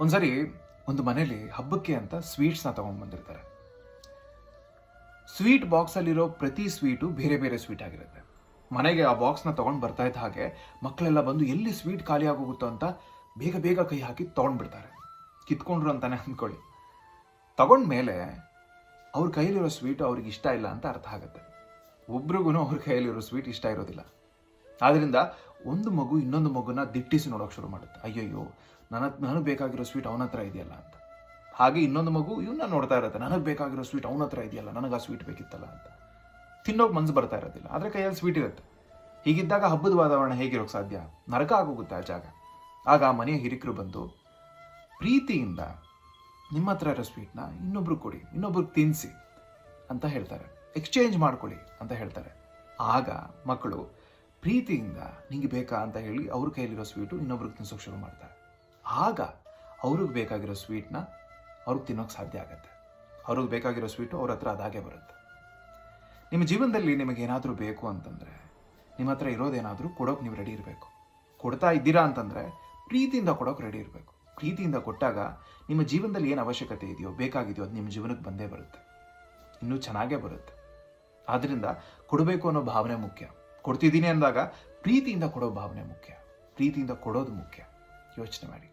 ಒಂದ್ಸರಿ ಒಂದು ಮನೇಲಿ ಹಬ್ಬಕ್ಕೆ ಅಂತ ಸ್ವೀಟ್ಸ್ನ ತಗೊಂಡ್ ಬಂದಿರ್ತಾರೆ. ಸ್ವೀಟ್ ಬಾಕ್ಸಲ್ಲಿರೋ ಪ್ರತಿ ಸ್ವೀಟು ಬೇರೆ ಬೇರೆ ಸ್ವೀಟ್ ಆಗಿರುತ್ತೆ. ಮನೆಗೆ ಆ ಬಾಕ್ಸ್ನ ತಗೊಂಡು ಬರ್ತಾ ಇದ್ದ ಹಾಗೆ ಮಕ್ಕಳೆಲ್ಲ ಬಂದು ಎಲ್ಲಿ ಸ್ವೀಟ್ ಖಾಲಿ ಆಗೋಗುತ್ತೋ ಅಂತ ಬೇಗ ಬೇಗ ಕೈ ಹಾಕಿ ತೊಗೊಂಡ್ಬಿಡ್ತಾರೆ ಕಿತ್ಕೊಂಡ್ರು ಅಂತಾನೆ ಅಂದ್ಕೊಳ್ಳಿ ತಗೊಂಡ್ಮೇಲೆ ಅವ್ರ ಕೈಲಿರೋ ಸ್ವೀಟ್ ಅವ್ರಿಗೆ ಇಷ್ಟ ಇಲ್ಲ ಅಂತ ಅರ್ಥ ಆಗುತ್ತೆ. ಒಬ್ರಿಗೂ ಅವ್ರ ಕೈಯಲ್ಲಿರೋ ಸ್ವೀಟ್ ಇಷ್ಟ ಇರೋದಿಲ್ಲ. ಆದ್ದರಿಂದ ಒಂದು ಮಗು ಇನ್ನೊಂದು ಮಗುನ ದಿಟ್ಟಿಸಿ ನೋಡೋಕೆ ಶುರು ಮಾಡುತ್ತೆ. ಅಯ್ಯಯ್ಯೋ ನನ್ನ, ನನಗೆ ಬೇಕಾಗಿರೋ ಸ್ವೀಟ್ ಅವನ ಹತ್ರ ಇದೆಯಲ್ಲ ಅಂತ. ಹಾಗೆ ಇನ್ನೊಂದು ಮಗು ಇವನ್ನ ನೋಡ್ತಾ ಇರುತ್ತೆ. ನನಗೆ ಬೇಕಾಗಿರೋ ಸ್ವೀಟ್ ಅವನ ಹತ್ರ ಇದೆಯಲ್ಲ, ನನಗೆ ಆ ಸ್ವೀಟ್ ಬೇಕಿತ್ತಲ್ಲ ಅಂತ. ತಿನ್ನೋಕೆ ಮನ್ಸು ಬರ್ತಾ ಇರೋದಿಲ್ಲ. ಆದರೆ ಕೈಯಲ್ಲಿ ಸ್ವೀಟ್ ಇರುತ್ತೆ. ಹೀಗಿದ್ದಾಗ ಹಬ್ಬದ ವಾತಾವರಣ ಹೇಗಿರೋಕ್ಕೆ ಸಾಧ್ಯ? ನರಕ ಆಗೋಗುತ್ತೆ ಆ ಜಾಗ. ಆಗ ಆ ಮನೆಯ ಹಿರಿಕರು ಬಂದು, ಪ್ರೀತಿಯಿಂದ ನಿಮ್ಮ ಹತ್ರ ಇರೋ ಸ್ವೀಟ್ನ ಇನ್ನೊಬ್ರು ಕೊಡಿ ಇನ್ನೊಬ್ರಿಗೆ ತಿನ್ನಿಸಿ ಅಂತ ಹೇಳ್ತಾರೆ. ಎಕ್ಸ್ಚೇಂಜ್ ಮಾಡ್ಕೊಳ್ಳಿ ಅಂತ ಹೇಳ್ತಾರೆ. ಆಗ ಮಕ್ಕಳು, ಪ್ರೀತಿಯಿಂದ ನಿಂಗೆ ಬೇಕಾ? ಅಂತ ಹೇಳಿ ಅವ್ರ ಕೈಯಲ್ಲಿರೋ ಸ್ವೀಟು ಇನ್ನೊಬ್ರಿಗೆ ತಿನ್ಸೋಕೆ ಶುರು ಮಾಡ್ತಾರೆ. ಆಗ ಅವ್ರಿಗೆ ಬೇಕಾಗಿರೋ ಸ್ವೀಟ್ನ ಅವ್ರಿಗೆ ತಿನ್ನೋಕೆ ಸಾಧ್ಯ ಆಗುತ್ತೆ. ಅವ್ರಿಗೆ ಬೇಕಾಗಿರೋ ಸ್ವೀಟು ಅವ್ರ ಹತ್ರ ಅದಾಗೆ ಬರುತ್ತೆ. ನಿಮ್ಮ ಜೀವನದಲ್ಲಿ ನಿಮಗೆ ಏನಾದರೂ ಬೇಕು ಅಂತಂದರೆ, ನಿಮ್ಮ ಹತ್ರ ಇರೋದೇನಾದರೂ ಕೊಡೋಕೆ ನೀವು ರೆಡಿ ಇರಬೇಕು. ಕೊಡ್ತಾ ಇದ್ದೀರಾ ಅಂತಂದರೆ ಪ್ರೀತಿಯಿಂದ ಕೊಡೋಕೆ ರೆಡಿ ಇರಬೇಕು. ಪ್ರೀತಿಯಿಂದ ಕೊಟ್ಟಾಗ ನಿಮ್ಮ ಜೀವನದಲ್ಲಿ ಏನು ಅವಶ್ಯಕತೆ ಇದೆಯೋ, ಬೇಕಾಗಿದೆಯೋ ಅದು ನಿಮ್ಮ ಜೀವನಕ್ಕೆ ಬಂದೇ ಬರುತ್ತೆ. ಇನ್ನೂ ಚೆನ್ನಾಗೇ ಬರುತ್ತೆ. ಆದ್ದರಿಂದ ಕೊಡಬೇಕು ಅನ್ನೋ ಭಾವನೆ ಮುಖ್ಯ. ಕೊಡ್ತಿದ್ದೀನಿ ಅಂದಾಗ ಪ್ರೀತಿಯಿಂದ ಕೊಡೋ ಭಾವನೆ ಮುಖ್ಯ. ಪ್ರೀತಿಯಿಂದ ಕೊಡೋದು ಮುಖ್ಯ. ಯೋಚನೆ ಮಾಡಿ.